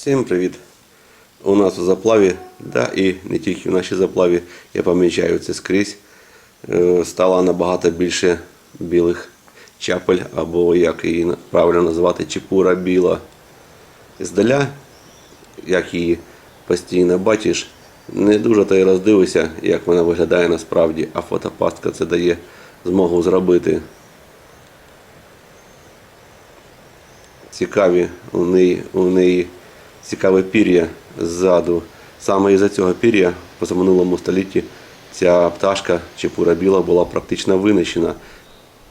Всім привіт! У нас у заплаві, да і не тільки в нашій заплаві, я помічаю це скрізь. е, Стало набагато більше білих чапель, або як її правильно називати, чепура біла. Здаля, як її постійно бачиш, не дуже то й роздивишся, як вона виглядає насправді, а фотопастка це дає змогу зробити. цікаві у неї, у неї цікаве пір'я ззаду. Саме із-за цього пір'я позаминулому столітті ця пташка чепура біла була практично винищена.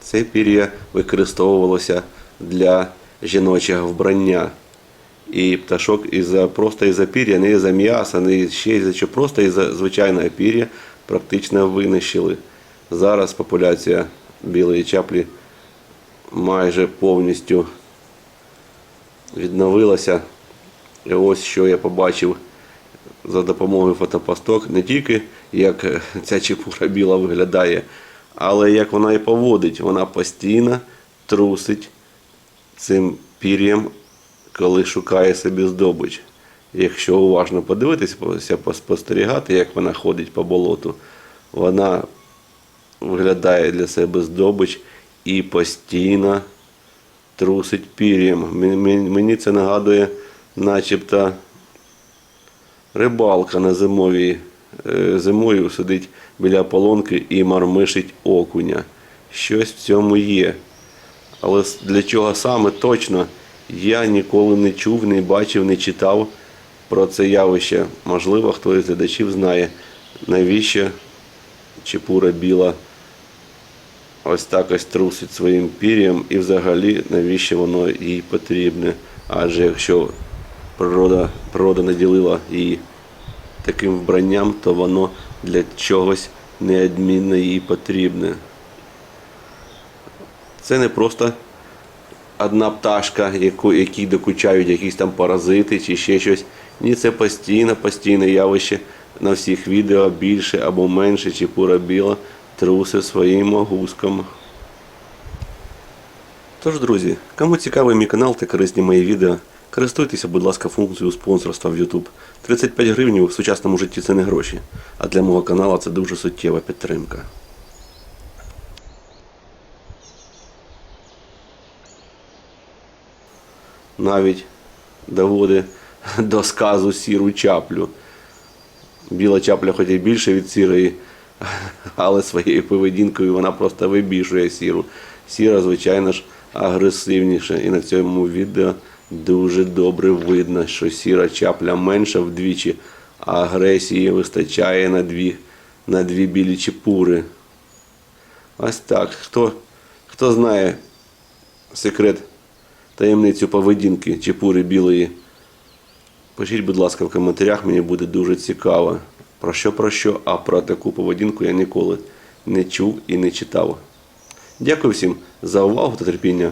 Це пір'я використовувалося для жіночого вбрання. І пташок із-за просто із-за пір'я, не із-за м'яса, не ще із-за чого, просто із-за звичайного пір'я практично винищили. Зараз популяція білої чаплі майже повністю відновилася. Ось що я побачив за допомогою фотопасток. Не тільки як е, ця чепура біла виглядає, але як вона і поводить. Вона постійно трусить цим пір'ям, коли шукає собі здобич. Якщо уважно подивитися, поспостерігати, як вона ходить по болоту, вона виглядає для себе здобич і постійно трусить пір'ям. Мені це нагадує, начебто рибалка на зимовій. е, Зимою сидить біля полонки і мармишить окуня. Щось в цьому є. Але для чого саме точно я ніколи не чув, не бачив, не читав про це явище. Можливо, хтось із глядачів знає, навіщо чепура біла ось так ось трусить своїм пір'ям і взагалі навіщо воно їй потрібне. Адже якщо природа, природа наділила її таким вбранням, то воно для чогось неодмінно їй потрібне. Це не просто одна пташка, яку, якій докучають якісь там паразити чи ще щось. Ні, це постійно, постійне явище на всіх відео більше або менше, чи пура біла труси своїм могузком. Тож, друзі, кому цікавий мій канал та корисні мої відео, користуйтеся, будь ласка, функцією спонсорства в YouTube. 35 гривень в сучасному житті це не гроші, а для мого каналу це дуже суттєва підтримка. навіть доводить до сказу сіру чаплю. Біла чапля хоч і більше від сірої, але своєю поведінкою вона просто вибішує сіру. Сіра, звичайно ж, агресивніша. І на цьому відео дуже добре видно, що сіра чапля менша вдвічі, а агресії вистачає на дві, на дві білі чепури. Ось так. Хто, хто знає секрет таємницю поведінки чепури білої. Пишіть, будь ласка, в коментарях, мені буде дуже цікаво. Про що, про що, а про таку поведінку я ніколи не чув і не читав. Дякую всім за увагу та терпіння.